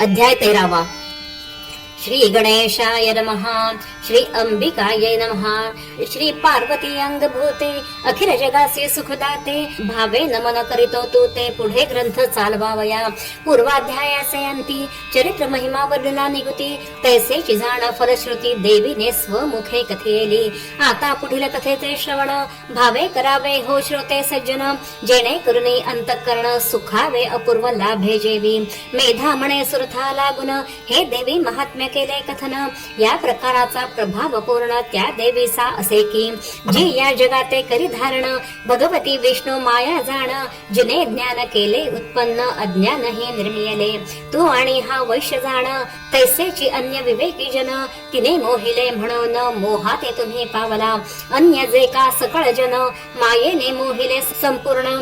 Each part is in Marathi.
अध्याय तेरावा. श्री गणेशाय नमः. श्री अंबिकाय नमः। श्री पार्वती अंगभूते अखिल जगासी सुखदाते भावे नमन करीतो तू ते पुढे ग्रंथ चालवावया। पूर्वाध्यायाचे अंती चरित्र महिमा वर्णना निगुती तैसेची जाण फलश्रुती देवीने स्वमुखे कथेली। आता पुढील कथेचे श्रवण भावे करावे हो श्रोते सज्जन जेणे करुणी अंतकरण सुखावे अपूर्व लाभे जेवी। मेधा म्हणे सुरथा लागुन हे देवी महात्म्य केले कथन या प्रकाराचा प्रभाव पूर्ण त्या देवीचा असे की. जे या जगाते करी धारण भगवती विष्णू माया जाण जिने ज्ञान केले उत्पन्न अज्ञान हे निर्मियले. तू आणि हा वैश्य जाण तैसेची अन्य विवेकी जन तिने मोहिले म्हणून मोहाते तुम्ही पावला. अन्य जे का सकळ जन मायेने मोहिले संपूर्ण.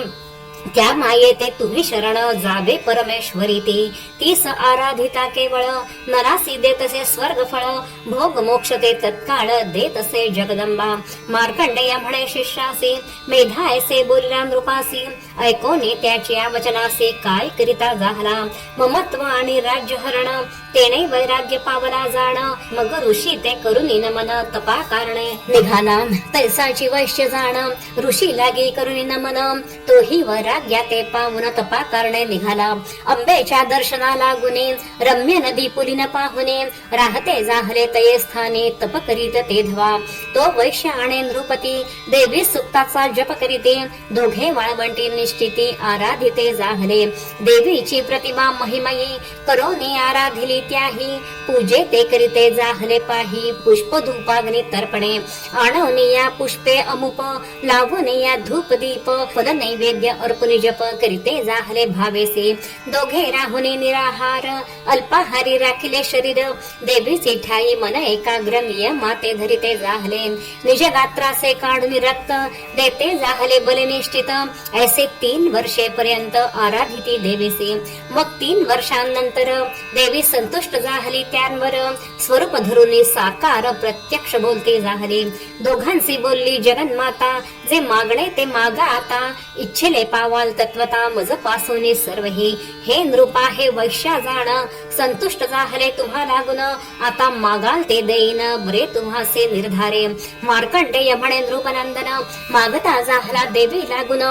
त्या मायेते तुम्ही शरण जावे परमेश्वरी ती तीस आराधिता केवळ. नरासी देतसे स्वर्ग फळ भोग मोक्ष ते तत्काळ देतसे जगदंबा. मार्कंडेय म्हणे शिष्यासी मेधा ऐसे बोलला नृपासी ऐकोने त्याच्या वचनासे काय करिता झाला. ममत्व आणि राज्य हरण तेने वैराग्य पावला जाण. मग ऋषी ते करुणी नमन तपा कारणे निघाला तैसाची वैश्य जाण. ऋषी लागी करुणी नमन तोही वैराग्या ते पाहून तपा कारणे निघाला. अंबेच्या दर्शनाला गुणे. रम्य नदी पुलीन पाहुने राहते जाहले तये स्थाने तप करीत ते धवा. तो वैश्य आणि नृपती देवी सुक्ताचा जप करीते. दोघे वाळवंटी निष्ठिती आराधिते जाहले देवीची प्रतिमा महिमयी करोनी आराधिली त्याही। पूजे ते करीते जाहले पाही पुष्प धूपाग्नी तर्पणे। आणवने या पुष्पे अमुप लावणे या धूप दीप फल नैवेद्य अर्पण जप करीते जाहले भावेसे। दोघे राहुने निराहार अल्पाहारी राखिले शरीर। देवीचे ठाई मन एकाग्र नियमाते धरिते जाहले निज गात्रासे काढून रक्त देते जाहले बलनिष्ठित ऐसे तीन वर्षे पर्यंत आराधिती देवीसी. मग तीन वर्षांनंतर देवी संतुष्ट झाली त्यांवर स्वरूप धरून साकार प्रत्यक्ष बोलते झाली. दोघांशी बोलली जगन्माता जे मागणे ते मागा आता. इच्छेले पावाल तत्वता मजपासून सर्वही. हे नृपा हे वैश्या जाण संतुष्ट झाले तुम्हा लागून. आता मागाल ते देईन बरे तुम्हासे निर्धारे. मार्कंडेय म्हणे नृपनंदन मागता झाला देवी लागून.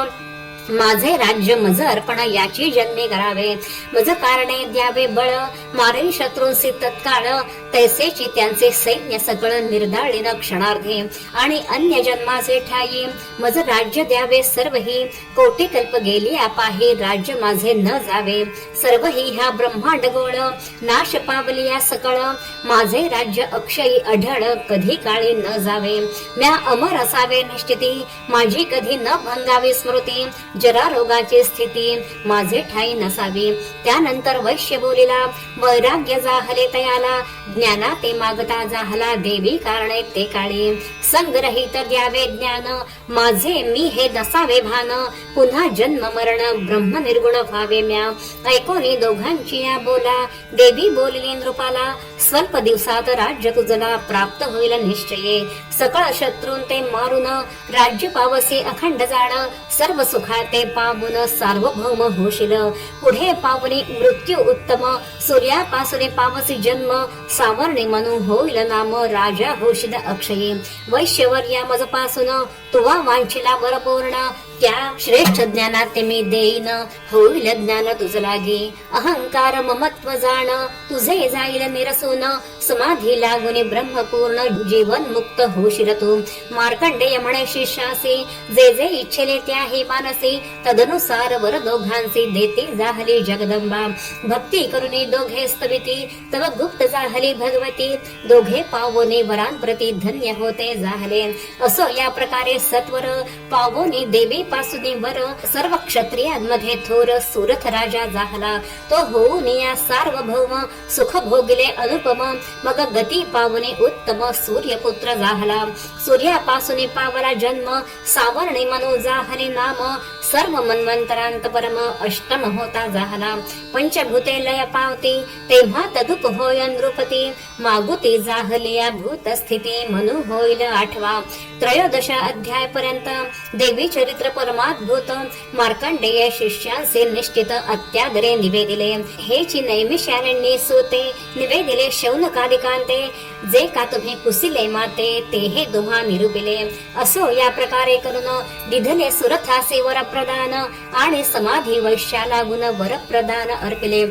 माझे राज्य मज अर्पण याची जन्मे करावे मज कारणे द्यावे बळ मारे शत्रूंसी तत्काळ. तैसेची त्यांचे सैन्य सकळ निर्धाळीन क्षणार्धे. आणि अन्य जन्माचे ठाई मज राज्य द्यावे सर्वही. कोटी कल्प गेली आपाही राज्य माझे न जावे. सर्वही ह्या ब्रह्मांड गोळ नाश पावली या सकळ. माझे राज्य अक्षयी अढळ कधी काळी न जावे. म्या अमर असावे निश्चिती माझी कधी न भंगावी स्मृती. जरा रोगाची स्थिती माझे ठाई नसावी. त्यानंतर वैश्य बोलिला वैराग्य जाहले तयाला ज्ञाना ते मागता जाहला देवी कारणे ते काळी. संग्रहित द्यावे ज्ञान माझे मी हे नसावे भान. पुन्हा जन्म मरण ब्रह्म निर्गुण व्हावे म्या. ऐकोनी दोघांची या बोला. देवी बोलली नृपाला स्वल्प दिवसात राज्य तुझला प्राप्त होईल निश्चये. सकळ शत्रून ते मारून राज्य पावसे अखंड जाण. सर्व सुखा ते पाहून सार्वभौम होशील. पुढे पावने मृत्यू उत्तम. सूर्यापासून पावसी जन्म. सावरणे म्हणून होईल नाम. राजा होशील अक्षये. वैश्यवर्या मजपासून तुवा वांछिला वरपूर्ण. त्या श्रेष्ठ ज्ञानात मी देईन. होईल ज्ञान तुझ लागे. अहंकार ममत्व जाण. तुझे जाईल निरसून. समाधी लागून ब्रह्मपूर्ण जीवन मुक्त होशील तू मार्कंडेय म्हणे शिष्यासे जे जे इच्छेले त्या हे मानसी. तदनुसार वर दोघांचे देते जाहली जगदंबा. भक्ती करुनी दोघे स्तविती तव गुप्त जाहली भगवती. दोघे पावोने वरांप्रती धन्य होते जाहले. असो या प्रकारे सत्वर पावोनी देवी पासून वर सर्व क्षत्रियांमध्ये थोर सुरथ राजा झाला. तो होऊन या सार्वभौम सुख भोगले अनुपम मग गती पावने उत्तम सूर्यपुत्र झाला. सूर्यापासून पावला जन्म सावर्णे मनोजाहने नाम सर्व मन्वंतरांत परम अष्टम होता झाला पंचभूते लय पावती तेव्हा तदुप होय नृपती। मागुती जाहलिया भूत स्थिती मनु होईल आठवा। त्रयोदश अध्याय पर्यंत। देवी चरित्र परमाद्भूत। मार्कंडेय शिष्यांचे निश्चित अत्यादरे निवेदिले। हे ची नैमिषारण्ये सुते। निवेदिले शौनकादिकांते जे का तुम्ही कुसिले माते ते हे दोहा निरुपिले। असो या प्रकारे करून दिधले सुरथासे वरप्रदान आणि समाधी वैश्याला गुण वरप्रदान अर्पिले.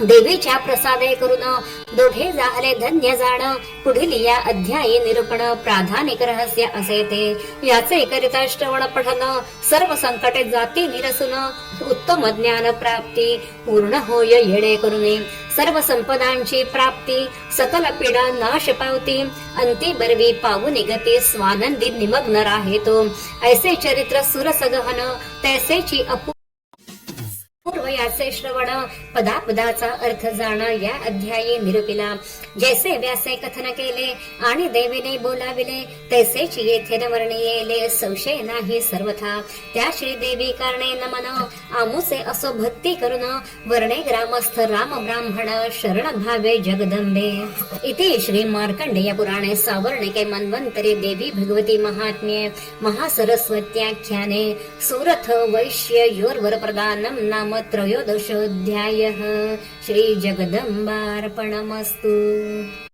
देवीच्या प्रसादे करून दोघे झाले धन्य जाण. पुढील या अध्यायी निरूपण प्राधानिक रहस्य असे ते. याचे करिता श्रवण पठन सर्व संकटे जाती निरसून उत्तम ज्ञान प्राप्ती पूर्ण होय येणे करून सर्व संपदांची प्राप्ती सकल पीडा नाश पावती अंती बरवी पाहू निगती स्वानंदी निमग्न राहे तो ऐसे चरित्र सुरसगहन तैसेची अपू याचे श्रवण पदापदाचा अर्थ जाण या अध्यायी निरुपिला. जैसे व्यासे कथन केले आणि देवीने बोलाविले तैसेच येथे न वर्णियेले संशय नाही सर्वथा. त्या श्री देवी कारणे नमन आमुसे असो भक्ती करून वर्णे ग्रामस्थ राम ब्राह्मण शरण भावे जगदंबे. इथे श्री मार्कंडेय पुराणे सावर्णिके मन्वंतरे देवी भगवती महात्म्ये महासरस्वत्याख्याने. सुरथ वैश्य योर्वर प्रदानम नामत्र त्रयोदशोऽध्यायः। श्रीजगदम्बार्पणमस्तु।